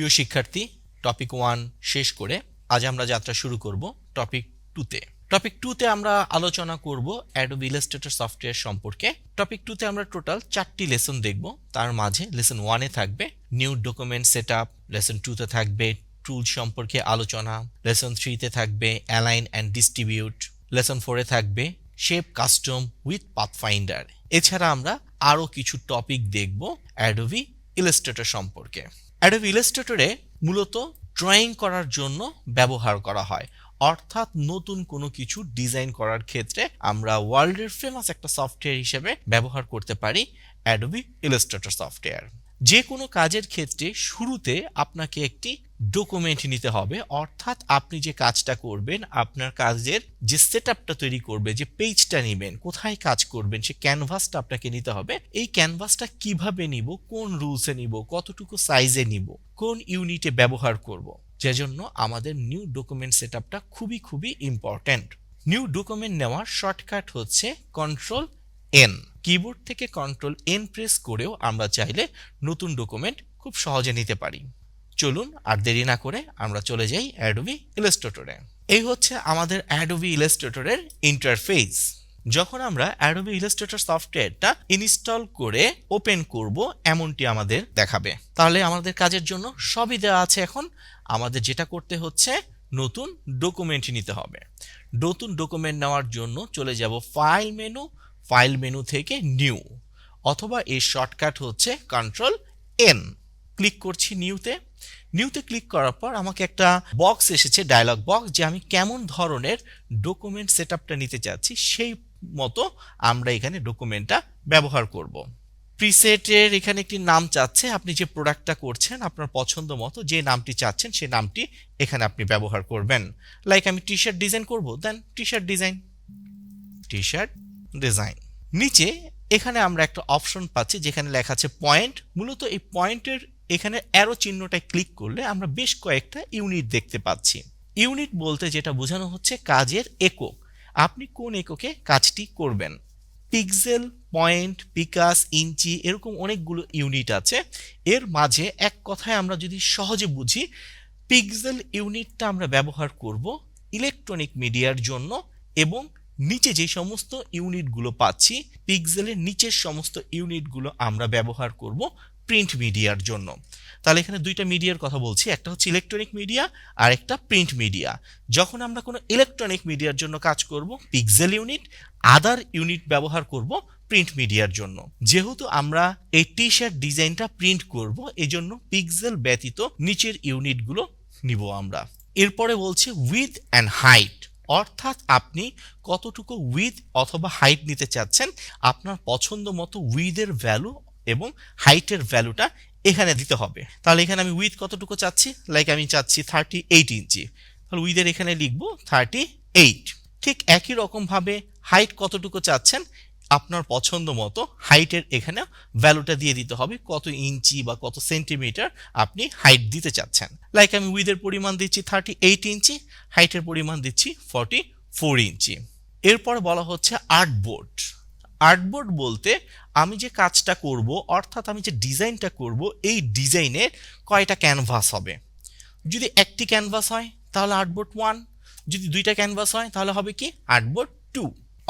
প্রিয় শিক্ষার্থী topic one শেষ করে আজ আমরা যাত্রা শুরু করব টপিক টুতে টপিক টুতে আমরা আলোচনা করব অ্যাডোবি ইলাস্ট্রেটর সফটওয়্যার সম্পর্কে। টপিক টুতে আমরা টোটাল চারটি লেসন দেখব, তার মাঝে লেসন ওয়ানে থাকবে new document set up lesson টুতে থাকবে টুল সম্পর্কে আলোচনা লেসন থ্রিতে থাকবে অ্যালাইন অ্যান্ড ডিস্ট্রিবিউট লেসন ফোরে থাকবে শেপ কাস্টম উইথ পাথফাইন্ডার এছাড়া আমরা আরও কিছু টপিক দেখব অ্যাডোবি ইলাস্ট্রেটর সম্পর্কে। অ্যাডোবি ইলাস্ট্রেটরে মূলত ড্রয়িং করার জন্য ব্যবহার করা হয়। অর্থাৎ নতুন কোনো কিছু ডিজাইন করার ক্ষেত্রে আমরা ওয়ার্ল্ডের ফেমাস একটা সফটওয়্যার হিসেবে ব্যবহার করতে পারি অ্যাডোবি ইলাস্ট্রেটর সফটওয়্যার যে কোনো কাজের ক্ষেত্রে শুরুতে আপনাকে একটি ডকুমেন্ট নিতে হবে। অর্থাৎ আপনি যে কাজটা করবেন, আপনার কাজের যে সেট তৈরি করবে, যে পেজটা নেবেন, কোথায় কাজ করবেন, সে ক্যানভাসটা আপনাকে নিতে হবে। এই ক্যানভাসটা কীভাবে নিব, কোন রুলসে নিব, কতটুকু সাইজে নিব, কোন ইউনিটে ব্যবহার করব, যে জন্য আমাদের নিউ ডকুমেন্ট সেট খুবই খুবই ইম্পর্ট্যান্ট নিউ ডকুমেন্ট নেওয়ার শর্টকাট হচ্ছে কন্ট্রোল এন কিবোর্ড থেকে কন্ট্রোল এন প্রেস করেও আমরা চাইলে নতুন ডকুমেন্ট খুব সহজে নিতে পারি। চলুন আর দেরি না করে আমরা চলে যাই অ্যাডোবি ইলাস্ট্রেটরে এই হচ্ছে আমাদের অ্যাডোবি ইলাস্ট্রেটরের ইন্টারফেস যখন আমরা অ্যাডোবি ইলাস্ট্রেটর সফটওয়্যারটা ইনস্টল করে ওপেন করব, এমনটি আমাদের দেখাবে। তাহলে আমাদের কাজের জন্য সবই দেওয়া আছে এখন। আমাদের যেটা করতে হচ্ছে, নতুন ডকুমেন্ট নিতে হবে। নতুন ডকুমেন্ট নেওয়ার জন্য চলে যাব ফাইল মেনু ফাইল মেনু থেকে নিউ অথবা এর শর্টকাট হচ্ছে কন্ট্রোল এন ক্লিক করছি নিউতে। নিউতে ক্লিক করার পর আমাকে একটা বক্স এসেছে ডায়লগ বক্স যে আমি কেমন ধরনের ডকুমেন্ট সেট নিতে চাচ্ছি, সেই মতো আমরা এখানে ডকুমেন্টটা ব্যবহার করব। প্রিসেটের এখানে একটি নাম চাচ্ছে, আপনি যে প্রোডাক্টটা করছেন, আপনার পছন্দ মতো যে নামটি চাচ্ছেন সেই নামটি এখানে আপনি ব্যবহার করবেন। লাইক আমি টি শার্ট ডিজাইন করব then T shirt design T shirt design নিচে এখানে আমরা একটা অপশন পাচ্ছি, যেখানে লেখা আছে পয়েন্ট মূলত এই পয়েন্টের এখানে অ্যারো চিহ্নটায় ক্লিক করলে আমরা বেশ কয়েকটা ইউনিট দেখতে পাচ্ছি। ইউনিট বলতে যেটা বোঝানো হচ্ছে কাজের একক। আপনি কোন এককে কাজটি করবেন? পিক্সেল পয়েন্ট পিকাস ইঞ্চি এরকম অনেকগুলো ইউনিট আছে। এর মাঝে এক কথায় আমরা যদি সহজে বুঝি পিক্সেল ইউনিটটা আমরা ব্যবহার করব ইলেকট্রনিক মিডিয়ার জন্য এবং নিচে যে সমস্ত ইউনিটগুলো পাচ্ছি পিক্সেলের নিচের সমস্ত ইউনিটগুলো আমরা ব্যবহার করব প্রিন্ট মিডিয়ার জন্য। তাহলে এখানে দুইটা মিডিয়ার কথা বলছি, একটা হচ্ছে ইলেকট্রনিক মিডিয়া আর একটা প্রিন্ট মিডিয়া যখন আমরা কোনো ইলেকট্রনিক মিডিয়ার জন্য কাজ করব পিক্সেল ইউনিট আদার ইউনিট ব্যবহার করব প্রিন্ট মিডিয়ার জন্য। যেহেতু আমরা এই টি শার্ট ডিজাইনটা প্রিন্ট করব এই জন্য পিক্সেল ব্যতীত নিচের ইউনিটগুলো নিব আমরা। এরপরে বলছে উইথ অ্যান্ড হাইট অর্থাৎ আপনি কতটুকু উইথ অথবা হাইট নিতে চাচ্ছেন, আপনার পছন্দ মতো উইথের ভ্যালু এবং হাইটের ভ্যালুটা এখানে দিতে হবে। তাহলে এখানে আমি উইথ কতটুকু চাচ্ছি? লাইক আমি চাচ্ছি থার্টি এইট ইঞ্চি তাহলে উইথের এখানে লিখব থার্টি এইট ঠিক একই রকমভাবে হাইট কতটুকু চাচ্ছেন? আপনার পছন্দ মতো হাইটের এখানে ভ্যালুটা দিয়ে দিতে হবে। কত ইঞ্চি বা কত সেন্টিমিটার আপনি হাইট দিতে চাচ্ছেন। লাইক আমি উইথের পরিমাণ দিচ্ছি থার্টি এইট ইঞ্চি হাইটের পরিমাণ দিচ্ছি ফর্টি ফোর ইঞ্চি এরপর বলা হচ্ছে আর্টবোর্ড আর্টবোর্ড বলতে আমি যে কাজটা করব, অর্থাৎ আমি যে ডিজাইনটা করব, এই ডিজাইনে কয়টা ক্যানভাস হবে। যদি একটি ক্যানভাস হয়, তাহলে আর্টবোর্ড ওয়ান যদি দুইটা ক্যানভাস হয়, তাহলে হবে কি? আর্টবোর্ড টু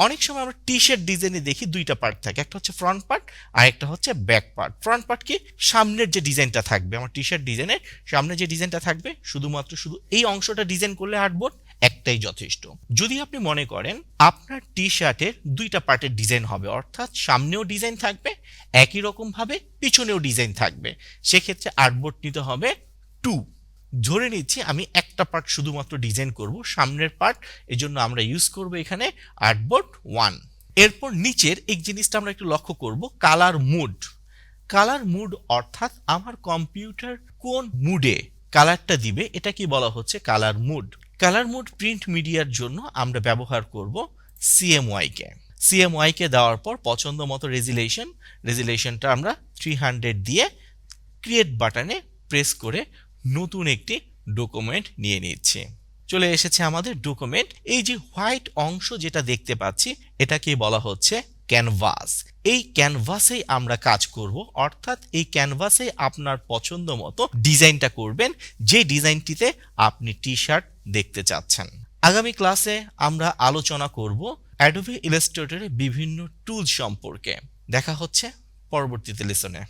অনেক সময় আমরা টি শার্ট ডিজাইনে দেখি দুইটা পার্ট থাকে, একটা হচ্ছে ফ্রন্ট পার্ট আর একটা হচ্ছে ব্যাক পার্ট ফ্রন্ট পার্ট কি? সামনের যে ডিজাইনটা থাকবে, আমার টি শার্ট ডিজাইনের সামনে যে ডিজাইনটা থাকবে, শুধুমাত্র শুধু এই অংশটা ডিজাইন করলে আর্টবোর্ড একটাই যথেষ্ট। যদি আপনি মনে করেন আপনার টি শার্টের দুইটা পার্টের ডিজাইন হবে, অর্থাৎ সামনেও ডিজাইন থাকবে, একই রকমভাবে পিছনেও ডিজাইন থাকবে, সেক্ষেত্রে আর্টবোর্ড নিতে হবে টু ধরে নিচ্ছি আমি একটা পার্ট শুধুমাত্র ডিজাইন করব, সামনের পার্ট এই জন্য আমরা ইউজ করব এখানে আর্টবোর্ড ওয়ান এরপর নিচের এই জিনিসটা আমরা একটু লক্ষ্য করব কালার মুড কালার মুড অর্থাৎ আমার কম্পিউটার কোন মুডে কালারটা দিবে, এটা কি বলা হচ্ছে colour mood colour mode print মিডিয়ার জন্য আমরা ব্যবহার করব সিএমওয়াইকে সিএমওয়াইকে দেওয়ার পর পছন্দ মতো রেজিলেশন রেজিলেশনটা আমরা থ্রি হান্ড্রেড দিয়ে ক্রিয়েট বাটনে প্রেস করে নতুন একটি ডকুমেন্ট নিয়ে নিচ্ছি। চলে এসেছে আমাদের ডকুমেন্ট এই যে হোয়াইট অংশ যেটা দেখতে পাচ্ছি এটাকে বলা হচ্ছে ক্যানভাস এই ক্যানভাসে আমরা কাজ করব, অর্থাৎ এই ক্যানভাসে আপনার পছন্দ মতো ডিজাইনটা করবেন, যে ডিজাইনটিতে আপনি টি শার্ট দেখতে চাচ্ছেন। আগামী ক্লাসে আমরা আলোচনা করব অ্যাডোবি ইলাস্ট্রেটরের বিভিন্ন টুল সম্পর্কে। দেখা হচ্ছে পরবর্তীতে লেসনে